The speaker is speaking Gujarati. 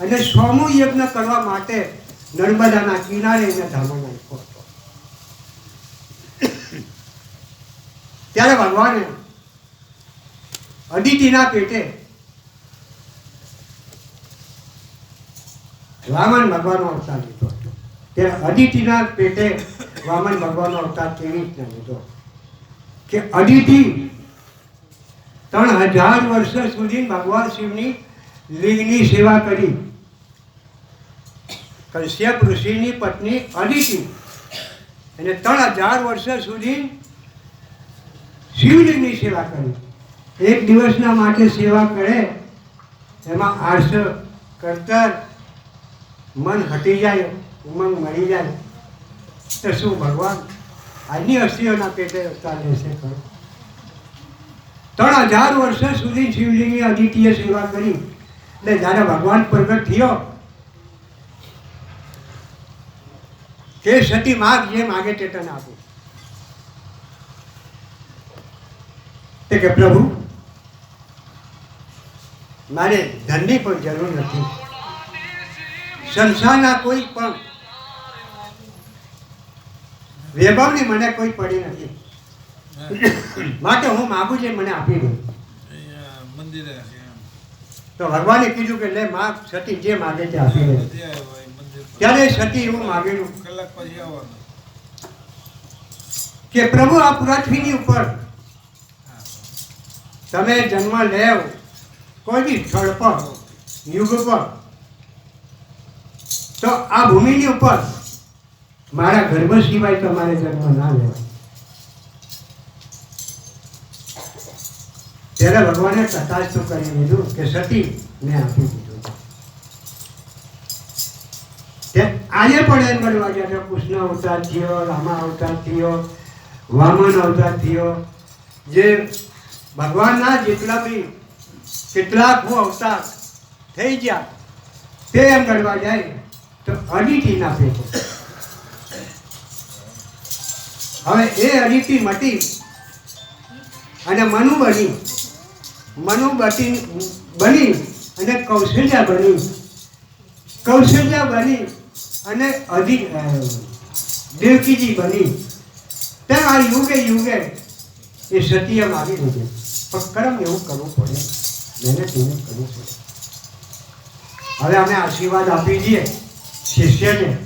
અને સોમો યજ્ઞ કરવા માટે નર્મદાના કિનારે એને ધામો નાખ્યો હતો. ત્યારે ભગવાને અદિતિના પેટે વામન ભગવાનનો અવતાર લીધો હતો. તે અદિતિના પેટે વામન ભગવાનનો અવતાર કેવી રીતના લીધો? કે અદિતિ ત્રણ હજાર વર્ષ સુધી ભગવાન શિવની લિંગની સેવા કરી. કશ્યપ ઋષિની પત્ની અદિતિ એને ત્રણ હજાર વર્ષ સુધી શિવલિંગની સેવા કરી. એક દિવસના માટે સેવા કરે, એમાં આર્ષ કરતર, મન હટી જાય, ઉમંગ મળી જાય. તો શું ભગવાન? આજની અસ્થિઓના પેટે ચાલે છે ત્રણ હજાર વર્ષ સુધી શિવલિંગની અદિતિએ સેવા કરી. એટલે જ્યારે ભગવાન પ્રગટ થયો. તે સતી માગ જે માગે તે તને આપું. તે કે પ્રભુ મારે ધનની પણ જરૂર નથી. સંસારના કોઈ પણ વૈભવની મને કોઈ પડી નથી. માટે હું માગું છે મને આપી દઉં મંદિરે. તો ભગવાને કીધું કે લે માગ સતી જે માગે તે આપી દે. ત્યારે સતી એવું માગેલું કે પ્રભુ, આ પૃથ્વીની ઉપર તમે જન્મ લેવ કોઈ બી સ્થળ પર, યુગ પર તો આ ભૂમિની ઉપર મારા ગર્ભ સિવાય તમારે જન્મ ના લેવાય ત્યારે ભગવાને તથાસ્તુ કરી દીધું કે સતી મેં આપી દીધું. આજે પણ એમ કરવા ગયા કે કૃષ્ણ અવતાર થયો, રામા અવતાર થયો, વામન અવતાર થયો. જે ભગવાનના જેટલા બી કેટલાક અવતાર થઈ ગયા, તે એમ કરવા જાય તો અદિતિ ના પેટે હવે એ અડીટી મટી અને મનુ બની મનુ બટી બની અને કૌશલ્યા બન્યું. કૌશલ્યા બની અને અધિક દેવકીજી બની. તેમ આ યુગે યુગે એ સતીય મારી લીધું. પણ કરમ એવું કરવું પડે. મહેનત એવું કરવું પડે. હવે અમે આશીર્વાદ આપી દઈએ શિષ્યને.